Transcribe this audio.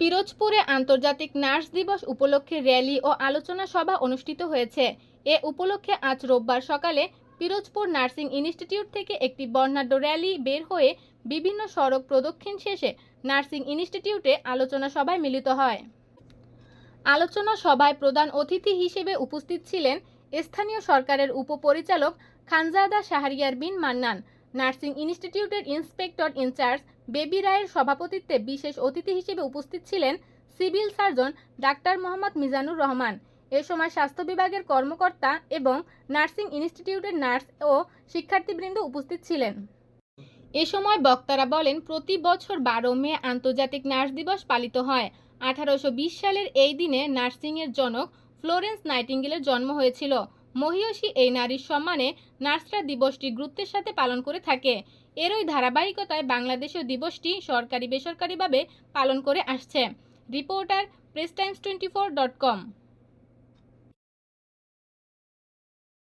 পিরোজপুরে আন্তর্জাতিক নার্স দিবস উপলক্ষে র্যালি ও আলোচনা সভা অনুষ্ঠিত হয়েছে। এ উপলক্ষে আজ রোববার সকালে পিরোজপুর নার্সিং ইনস্টিটিউট থেকে একটি বর্ণাঢ্য র্যালি বের হয়ে বিভিন্ন সড়ক প্রদক্ষিণ শেষে নার্সিং ইনস্টিটিউটে আলোচনা সভায় মিলিত হয়। আলোচনা সভায় প্রধান অতিথি হিসেবে উপস্থিত ছিলেন স্থানীয় সরকারের উপপরিচালক খানজাদা শাহরিয়ার বিন মান্নান, নার্সিং ইনস্টিটিউটের ইন্সপেক্টর ইনচার্জ বেবি রায়ের সভাপতিত্বে বিশেষ অতিথি হিসেবে উপস্থিত ছিলেন civil surgeon doctor Mohammad Mizanur Rahman. এ সময় স্বাস্থ্য বিভাগের কর্মকর্তা এবং নার্সিং ইনস্টিটিউটের নার্স ও শিক্ষার্থীবৃন্দ উপস্থিত ছিলেন। এ সময় বক্তারা বলেন, প্রতি বছর বারো মে আন্তর্জাতিক নার্স দিবস পালিত হয়। আঠারোশো বিশ সালের এই দিনে নার্সিংয়ের জনক ফ্লোরেন্স নাইটিঙ্গেলের জন্ম হয়েছিল। মহিয়সী এই নারীর সম্মানে নার্সরা দিবসটি গুরুত্বের সাথে পালন করে থাকে। এরই ধারাবাহিকতায় বাংলাদেশেও দিবসটি সরকারি বেসরকারিভাবে পালন করে আসছে। Reporter Press Times twenty four dot com.